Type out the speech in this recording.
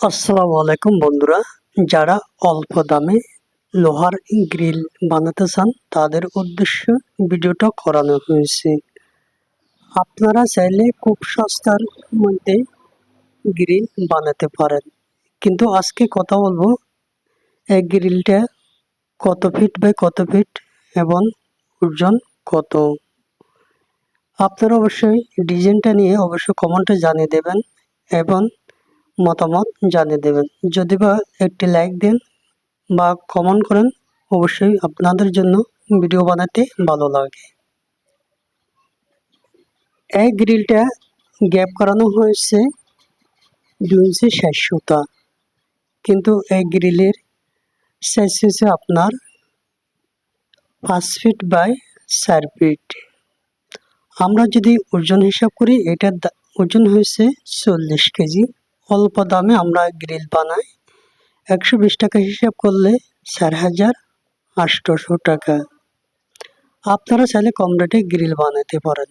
আসসালামু আলাইকুম বন্ধুরা। যারা অল্প দামে লোহার গ্রিল বানাতে চান, তাদের উদ্দেশ্যে ভিডিওটা করানো হয়েছে। আপনারা চাইলে খুব সস্তার মধ্যে গ্রিল বানাতে পারেন। কিন্তু আজকে কথা বলব, এই গ্রিলটা কত ফিট বাই কত ফিট এবং ওজন কত? আপনারা অবশ্যই ডিজাইনটা নিয়ে অবশ্যই কমেন্টে জানিয়ে দেবেন এবং মতামত জানিয়ে দেবেন। যদি বা একটি লাইক দেন বা কমেন্ট করেন, অবশ্যই আপনাদের জন্য ভিডিও বানাতে ভালো লাগে। এই গ্রিলটা গ্যাপ করানো হয়েছে দুই ইঞ্চি ষাট সুতা। কিন্তু এই গ্রিলের সাইজ হচ্ছে আপনার পাঁচ ফিট বাই চার ফিট আমরা যদি ওজন হিসাব করি, এটার দা- ওজন হয়েছে চল্লিশ কেজি। অল্প দামে আমরা গ্রিল বানাই। একশো বিশ টাকা হিসাব করলে চার হাজার আটশোশো টাকা। আপনারা চাইলে কম রেটে গ্রিল বানাতে পারেন।